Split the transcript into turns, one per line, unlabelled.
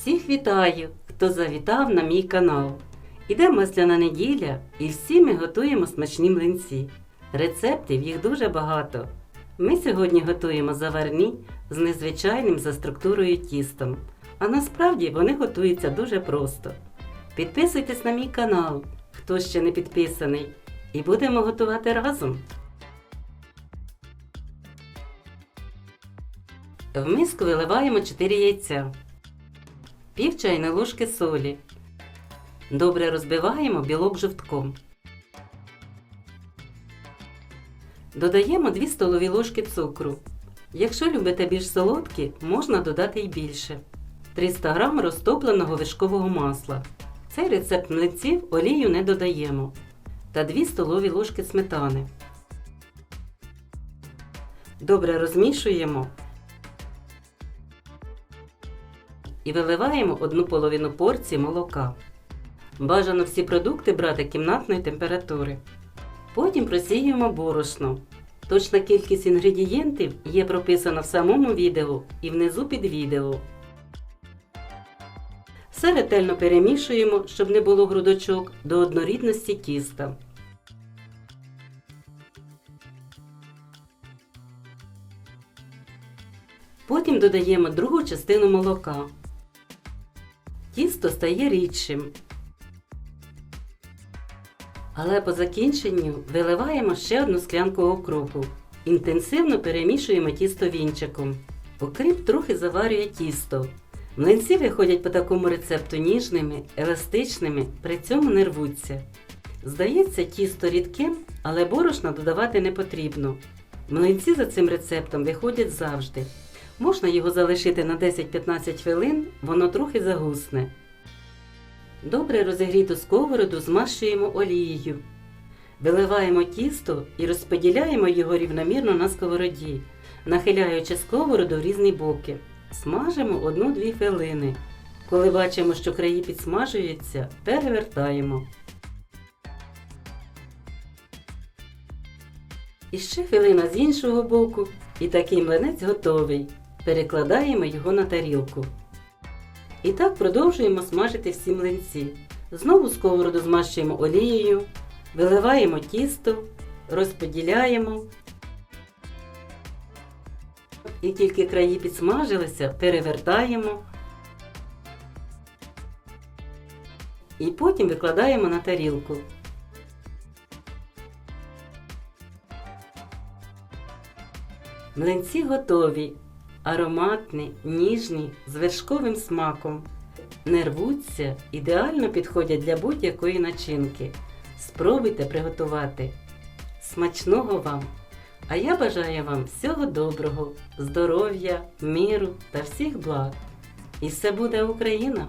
Всіх вітаю, хто завітав на мій канал. Іде масляна неділя, і всі ми готуємо смачні млинці. Рецептів їх дуже багато. Ми сьогодні готуємо заварні з незвичайним за структурою тістом. А насправді вони готуються дуже просто. Підписуйтесь на мій канал, хто ще не підписаний, і будемо готувати разом. В миску виливаємо 4 яйця, пів чайної ложки солі. Добре розбиваємо білок жовтком. Додаємо 2 столові ложки цукру. Якщо любите більш солодкі, можна додати й більше. 300 г розтопленого вишкового масла. Цей рецепт млинців олію не додаємо. Та 2 столові ложки сметани. Добре розмішуємо і виливаємо одну половину порції молока. Бажано всі продукти брати кімнатної температури. Потім просіюємо борошно. Точна кількість інгредієнтів є прописана в самому відео і внизу під відео. Все ретельно перемішуємо, щоб не було грудочок до однорідності тіста. Потім додаємо другу частину молока. Тісто стає рідшим. Але по закінченню виливаємо ще одну склянку окропу. Інтенсивно перемішуємо тісто вінчиком. Окріп трохи заварює тісто. Млинці виходять по такому рецепту ніжними, еластичними, при цьому не рвуться. Здається, тісто рідким, але борошна додавати не потрібно. Млинці за цим рецептом виходять завжди. Можна його залишити на 10-15 хвилин, воно трохи загусне. Добре розігріту сковороду змащуємо олією. Виливаємо тісто і розподіляємо його рівномірно на сковороді, нахиляючи сковороду в різні боки. Смажимо 1-2 хвилини. Коли бачимо, що краї підсмажуються, перевертаємо. І ще хвилина з іншого боку, і такий млинець готовий. Перекладаємо його на тарілку. І так продовжуємо смажити всі млинці. Знову сковороду змащуємо олією, виливаємо тісто, розподіляємо. І тільки краї підсмажилися, перевертаємо. І потім викладаємо на тарілку. Млинці готові, ароматні, ніжні, з вершковим смаком. Не рвуться, ідеально підходять для будь-якої начинки. Спробуйте приготувати. Смачного вам! А я бажаю вам всього доброго, здоров'я, миру та всіх благ. І все буде Україна!